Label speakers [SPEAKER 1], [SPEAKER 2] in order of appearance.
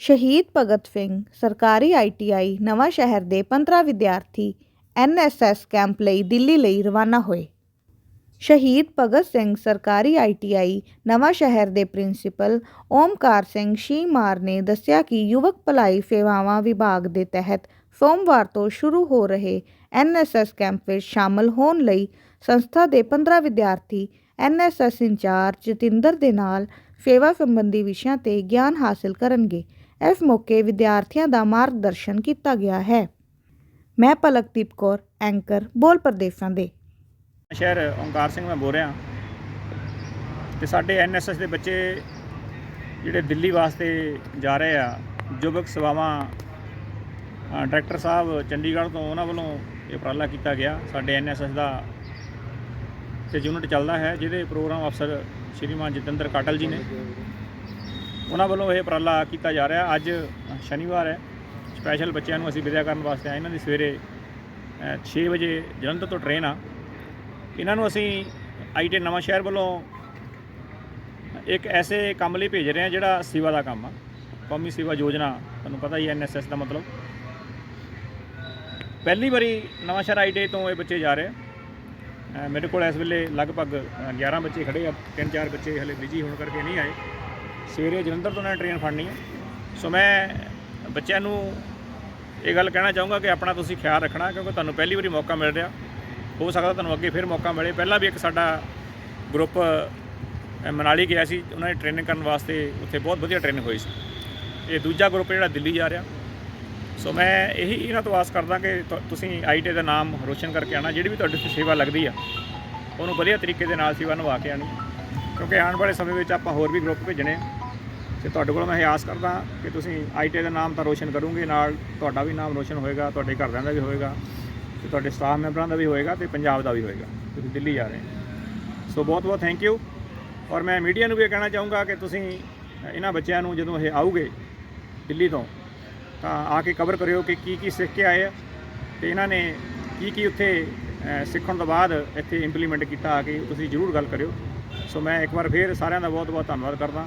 [SPEAKER 1] ਸ਼ਹੀਦ ਭਗਤ ਸਿੰਘ, ਸਰਕਾਰੀ ਆਈਟੀਆਈ ਨਵਾਂ ਸ਼ਹਿਰ ਦੇ 15 ਵਿਦਿਆਰਥੀ ਐਨਐਸਐਸ ਕੈਂਪ ਲਈ ਦਿੱਲੀ ਲਈ ਰਵਾਨਾ ਹੋਏ। ਸ਼ਹੀਦ ਭਗਤ ਸਿੰਘ, ਸਰਕਾਰੀ ਆਈਟੀਆਈ ਨਵਾਂ ਸ਼ਹਿਰ ਦੇ ਪ੍ਰਿੰਸੀਪਲ ਓਮਕਾਰ ਸਿੰਘ ਸ਼ੀਮਾਰ ਨੇ ਦੱਸਿਆ ਕਿ ਯੁਵਕ ਭਲਾਈ ਸੇਵਾਵਾਂ ਵਿਭਾਗ ਦੇ ਤਹਿਤ ਸੋਮਵਾਰ ਤੋਂ ਸ਼ੁਰੂ ਹੋ ਰਹੇ ਐਨਐਸਐਸ ਕੈਂਪ ਵਿੱਚ ਸ਼ਾਮਲ ਹੋਣ ਲਈ ਸੰਸਥਾ ਦੇ 15 ਵਿਦਿਆਰਥੀ ਐਨਐਸਐਸ ਇੰਚਾਰਜ ਜਤਿੰਦਰ ਦੇ ਨਾਲ ਸੇਵਾ ਸੰਬੰਧੀ ਵਿਸ਼ਿਆਂ ਤੇ ਗਿਆਨ ਹਾਸਲ ਕਰਨਗੇ। ਇਸ ਮੌਕੇ ਵਿਦਿਆਰਥੀਆਂ ਦਾ ਮਾਰਗਦਰਸ਼ਨ ਕੀਤਾ ਗਿਆ ਹੈ। ਮੈਂ ਪਲਕਦੀਪ ਕੌਰ, ਐਂਕਰ, ਬੋਲ ਪ੍ਰਦੇਸ਼ਾਂ ਦੇ।
[SPEAKER 2] ਸ਼ਹਿਰ ਓਂਕਾਰ ਸਿੰਘ ਮੈਂ ਬੋਲ ਰਿਹਾ। ਤੇ ਸਾਡੇ ਐਨਐਸਐਸ ਦੇ ਬੱਚੇ ਜਿਹੜੇ ਦਿੱਲੀ ਵਾਸਤੇ ਜਾ ਰਹੇ ਆ ਯੁਵਕ ਸੇਵਾਵਾਂ ਡਾਇਰੈਕਟਰ ਸਾਹਿਬ ਚੰਡੀਗੜ੍ਹ ਤੋਂ ਉਹਨਾਂ ਵੱਲੋਂ ਇਹ ਉਪਰਾਲਾ ਕੀਤਾ ਗਿਆ। ਸਾਡੇ ਐਨਐਸਐਸ ਦਾ ਤੇ ਯੂਨਿਟ ਚੱਲਦਾ ਹੈ, ਜਿਹਦੇ ਪ੍ਰੋਗਰਾਮ ਅਫਸਰ ਸ਼੍ਰੀਮਾਨ ਜਤਿੰਦਰ ਕਾਟਲ ਜੀ ਨੇ। ਉਹਨਾਂ ਵੱਲੋਂ ਇਹ ਉਪਰਾਲਾ ਕੀਤਾ ਜਾ ਰਿਹਾ। ਅੱਜ ਸ਼ਨੀਵਾਰ ਹੈ। ਸਪੈਸ਼ਲ ਬੱਚਿਆਂ ਨੂੰ ਅਸੀਂ ਵਿਦਿਆ ਕਰਨ ਵਾਸਤੇ ਆਏ। ਇਹਨਾਂ ਦੀ ਸਵੇਰੇ 6 ਵਜੇ ਜਲੰਧਰ ਤੋਂ ਟ੍ਰੇਨ ਆ। ਇਹਨਾਂ ਨੂੰ ਅਸੀਂ ਆਈਟੀ ਨਵਾਂ ਸ਼ਹਿਰ ਵੱਲੋਂ ਇੱਕ ਐਸੇ ਕੰਮ ਲਈ ਭੇਜ ਰਹੇ ਹਾਂ ਜਿਹੜਾ ਸੇਵਾ ਦਾ ਕੰਮ ਆ। ਕੌਮੀ ਸੇਵਾ ਯੋਜਨਾ ਤੁਹਾਨੂੰ ਪਤਾ ਹੀ ਹੈ ਐਨਐਸਐਸ ਦਾ ਮਤਲਬ। ਪਹਿਲੀ ਵਾਰੀ ਨਵਾਂ ਸ਼ਹਿਰ ਆਈਟੀ ਤੋਂ ਇਹ ਬੱਚੇ ਜਾ ਰਹੇ ਆ। ਮੇਰੇ ਕੋਲ ਇਸ ਵੇਲੇ ਲਗਭਗ ਅ, 11 ਬੱਚੇ ਖੜੇ ਆ। ਤਿੰਨ ਚਾਰ ਬੱਚੇ ਹਲੇ ਬਿਜ਼ੀ ਹੋਣ ਕਰਕੇ ਨਹੀਂ ਆਏ। ਸਵੇਰੇ ਜਲੰਧਰ ਤੋਂ ਉਹਨਾਂ ਨੇ ਟ੍ਰੇਨ ਫੜਨੀ ਹੈ ਸੋ ਮੈਂ ਬੱਚਿਆਂ ਨੂੰ ਇਹ ਗੱਲ ਕਹਿਣਾ ਚਾਹੂੰਗਾ ਕਿ ਆਪਣਾ ਤੁਸੀਂ ਖਿਆਲ ਰੱਖਣਾ, ਕਿਉਂਕਿ ਤੁਹਾਨੂੰ ਪਹਿਲੀ ਵਾਰੀ ਮੌਕਾ ਮਿਲ ਰਿਹਾ। ਹੋ ਸਕਦਾ ਤੁਹਾਨੂੰ ਅੱਗੇ ਫਿਰ ਮੌਕਾ ਮਿਲੇ। ਪਹਿਲਾਂ ਵੀ ਇੱਕ ਸਾਡਾ ਗਰੁੱਪ ਮਨਾਲੀ ਗਿਆ ਸੀ। ਉਹਨਾਂ ਨੇ ਟ੍ਰੇਨਿੰਗ ਕਰਨ ਵਾਸਤੇ ਉੱਥੇ ਬਹੁਤ ਵਧੀਆ ਟ੍ਰੇਨਿੰਗ ਹੋਈ ਸੀ। ਇਹ ਦੂਜਾ ਗਰੁੱਪ ਜਿਹੜਾ ਦਿੱਲੀ ਜਾ ਰਿਹਾ। ਸੋ ਮੈਂ ਇਹੀ ਇਹਨਾਂ ਤੋਂ ਆਸ ਕਰਦਾ ਕਿ ਤੁ- ਤੁਸੀਂ ਆਈਟੀ ਦਾ ਨਾਮ ਰੋਸ਼ਨ ਕਰਕੇ ਆਣਾ ਜਿਹੜੀ ਵੀ ਤੁਹਾਡੀ ਸੇਵਾ ਲੱਗਦੀ ਆ, ਉਹਨੂੰ ਵਧੀਆ ਤਰੀਕੇ ਦੇ ਨਾਲ ਸੇਵਾ ਨਿਭਾ ਕੇ ਆਣੀ ਕਿਉਂਕਿ ਆਉਣ ਵਾਲੇ ਸਮੇਂ ਵਿੱਚ ਆਪਾਂ ਹੋਰ ਵੀ ਗਰੁੱਪ ਭੇਜਣੇ ਆ। ਤੇ ਤੁਹਾਡੇ ਕੋਲੋਂ ਮੈਂ ਇਹ ਆਸ ਕਰਦਾ ਕਿ ਤੁਸੀਂ ਆਈਟੀ ਦਾ ਨਾਮ ਤਾਂ ਰੋਸ਼ਨ ਕਰੋਗੇ, ਨਾਲ ਤੁਹਾਡਾ ਵੀ ਨਾਮ ਰੋਸ਼ਨ ਹੋਏਗਾ, ਤੁਹਾਡੇ ਘਰਦਿਆਂ ਦਾ ਵੀ ਹੋਏਗਾ, ਤੇ ਤੁਹਾਡੇ ਸਟਾਫ ਮੈਂਬਰਾਂ ਦਾ ਵੀ ਹੋਏਗਾ ਤੇ ਪੰਜਾਬ ਦਾ ਵੀ ਹੋਏਗਾ। ਤੁਸੀਂ ਦਿੱਲੀ ਜਾ ਰਹੇ ਹੋ। ਸੋ ਬਹੁਤ ਬਹੁਤ ਥੈਂਕ ਯੂ ਔਰ ਮੈਂ ਮੀਡੀਆ ਨੂੰ ਵੀ ਇਹ ਕਹਿਣਾ ਚਾਹੂੰਗਾ ਕਿ ਤੁਸੀਂ ਇਹਨਾਂ ਬੱਚਿਆਂ ਨੂੰ ਜਦੋਂ ਇਹ ਆਉਗੇ ਦਿੱਲੀ ਤੋਂ, ਤਾਂ ਆ ਕੇ ਕਵਰ ਕਰਿਓ ਕਿ ਕੀ ਕੀ ਸਿੱਖ ਕੇ ਆਏ ਆ ਤੇ ਇਹਨਾਂ ਨੇ ਕੀ ਕੀ ਉੱਥੇ ਸਿੱਖਣ ਤੋਂ ਬਾਅਦ ਇੱਥੇ ਇੰਪਲੀਮੈਂਟ ਕੀਤਾ ਆ ਕੇ ਤੁਸੀਂ ਜ਼ਰੂਰ ਗੱਲ ਕਰਿਓ। ਸੋ ਮੈਂ ਇੱਕ ਵਾਰ ਫੇਰ ਸਾਰਿਆਂ ਦਾ ਬਹੁਤ ਬਹੁਤ ਧੰਨਵਾਦ ਕਰਦਾ।